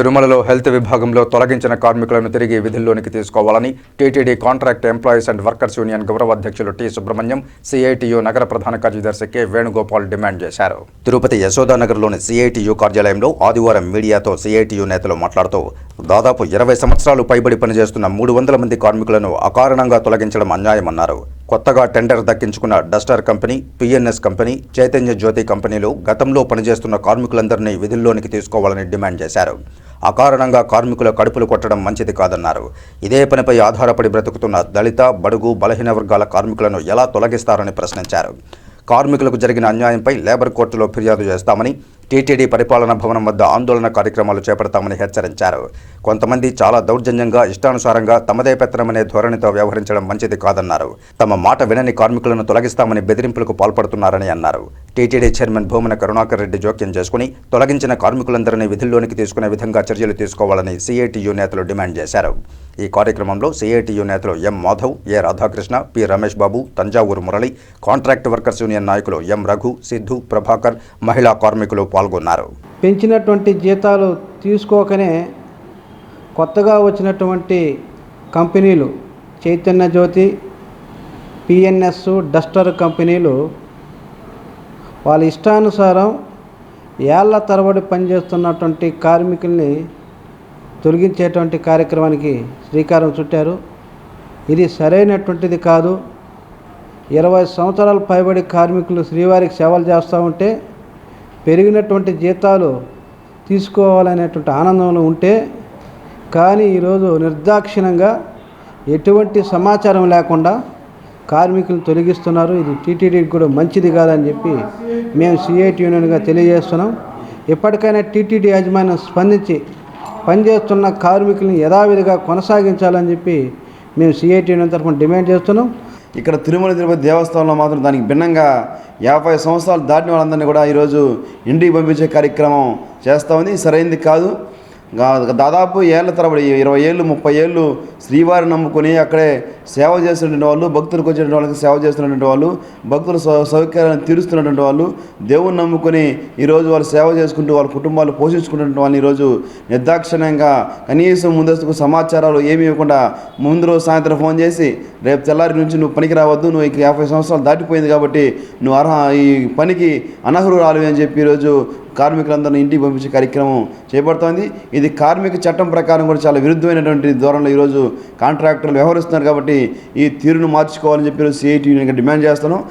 తిరుమలలో హెల్త్ విభాగంలో తొలగించిన కార్మికులను తిరిగి విధుల్లోనికి తీసుకోవాలని TTD contract employees and workers union గౌరవ అధ్యక్షులు టి సుబ్రహ్మణ్యం సిఐటియు నగర ప్రధాన కార్యదర్శి కె వేణుగోపాల్ డిమాండ్ చేశారు. తిరుపతి యశోదానగర్లోని సిఐటియు కార్యాలయంలో ఆదివారం మీడియాతో సిఐటియు నేతలు మాట్లాడుతూ దాదాపు ఇరవై సంవత్సరాలు పైబడి పనిచేస్తున్న మూడు వందల మంది కార్మికులను అకారణంగా తొలగించడం అన్యాయమన్నారు. కొత్తగా టెండర్ దక్కించుకున్న duster company PNS company Chaitanya Jyothi కంపెనీలు గతంలో పనిచేస్తున్న కార్మికులందరినీ విధుల్లోనికి తీసుకోవాలని డిమాండ్ చేశారు. అకారణంగా కార్మికుల కడుపులు కొట్టడం మంచిది కాదన్నారు. ఇదే పనిపై ఆధారపడి బ్రతుకుతున్న దళిత బడుగు బలహీన వర్గాల కార్మికులను ఎలా తొలగిస్తారని ప్రశ్నించారు. కార్మికులకు జరిగిన అన్యాయంపై లేబర్ కోర్టులో ఫిర్యాదు చేస్తామని టీటీడీ పరిపాలనా భవనం వద్ద ఆందోళన కార్యక్రమాలు చేపడతామని హెచ్చరించారు. కొంతమంది చాలా దౌర్జన్యంగా ఇష్టానుసారంగా తమదే పెత్తనమనే ధోరణితో వ్యవహరించడం మంచిది కాదన్నారు. తమ మాట వినని కార్మికులను తొలగిస్తామని బెదిరింపులకు పాల్పడుతున్నారని అన్నారు. టీటీడీ చైర్మన్ భూమన కరుణాకర్ రెడ్డి జోక్యం చేసుకుని తొలగించిన కార్మికులందరినీ విధుల్లోనికి తీసుకునే విధంగా చర్యలు తీసుకోవాలని సీఐటియు నేతలు డిమాండ్ చేశారు. ఈ కార్యక్రమంలో సీఐటియు నేతలు M Madhav A Radhakrishna P Ramesh Babu Thanjavur Murali contract workers union నాయకులు ఎం రఘు సిద్ధు ప్రభాకర్ మహిళా కార్మికులు పాల్గొన్నారు. పెంచినటువంటి జీతాలు తీసుకోకనే కొత్తగా వచ్చినటువంటి కంపెనీలు చైతన్య జ్యోతి పిఎన్ఎస్ డస్టర్ కంపెనీలు వాళ్ళ ఇష్టానుసారం ఏళ్ళ తరబడి పనిచేస్తున్నటువంటి కార్మికుల్ని తొలగించేటువంటి కార్యక్రమానికి శ్రీకారం చుట్టారు. ఇది సరైనటువంటిది కాదు. ఇరవై సంవత్సరాలు పైబడి కార్మికులు శ్రీవారికి సేవలు చేస్తూ ఉంటే పెరిగినటువంటి జీతాలు తీసుకోవాలనేటువంటి ఆనందంలో ఉంటే కానీ ఈరోజు నిర్దాక్షిణంగా ఎటువంటి సమాచారం లేకుండా కార్మికులను తొలగిస్తున్నారు. ఇది టీటీడీకి కూడా మంచిది కాదని చెప్పి మేము సిఐటి యూనియన్గా తెలియజేస్తున్నాం. ఎప్పటికైనా టీటీడీ యాజమాన్యం స్పందించి పనిచేస్తున్న కార్మికులను యథావిధిగా కొనసాగించాలని చెప్పి మేము సిఐటి యూనియన్ తరఫున డిమాండ్ చేస్తున్నాం. ఇక్కడ తిరుమల తిరుపతి దేవస్థానంలో మాత్రం దానికి భిన్నంగా యాభై సంవత్సరాలు దాటిన వాళ్ళందరినీ కూడా ఈరోజు ఇంటికి పంపించే కార్యక్రమం చేస్తూ ఉంది. సరైనది కాదు. దాదాపు ఏళ్ళ తరబడి ఇరవై ఏళ్ళు ముప్పై ఏళ్ళు శ్రీవారిని నమ్ముకొని అక్కడే సేవ చేస్తున్నటువంటి వాళ్ళు భక్తులకు వచ్చేటువంటి వాళ్ళకి సేవ చేస్తున్నటువంటి వాళ్ళు భక్తుల సౌ- సౌకర్యాలను తీరుస్తున్నటువంటి వాళ్ళు దేవుని నమ్ముకొని ఈరోజు వాళ్ళు సేవ చేసుకుంటూ వాళ్ళ కుటుంబాలు పోషించుకున్నటువంటి వాళ్ళని ఈరోజు నిర్దాక్షిణ్యంగా కనీసం ముందస్తుకు సమాచారాలు ఏమీ ఇవ్వకుండా ముందు రోజు సాయంత్రం ఫోన్ చేసి రేపు తెల్లారి నుంచి నువ్వు పనికి రావద్దు నువ్వు ఇక యాభై సంవత్సరాలు దాటిపోయింది కాబట్టి నువ్వు అర్హ ఈ పనికి అనర్హురాలు అని చెప్పి ఈరోజు కార్మికులందరినీ ఇంటికి పంపించే కార్యక్రమం చేపడుతోంది. ఇది కార్మిక చట్టం ప్రకారం కూడా చాలా విరుద్ధమైనటువంటి ధోరణిలో ఈరోజు కాంట్రాక్టర్లు వ్యవహరిస్తున్నారు కాబట్టి ఈ తీరును మార్చుకోవాలని చెప్పి సిఐటి డిమాండ్ చేస్తున్నాం.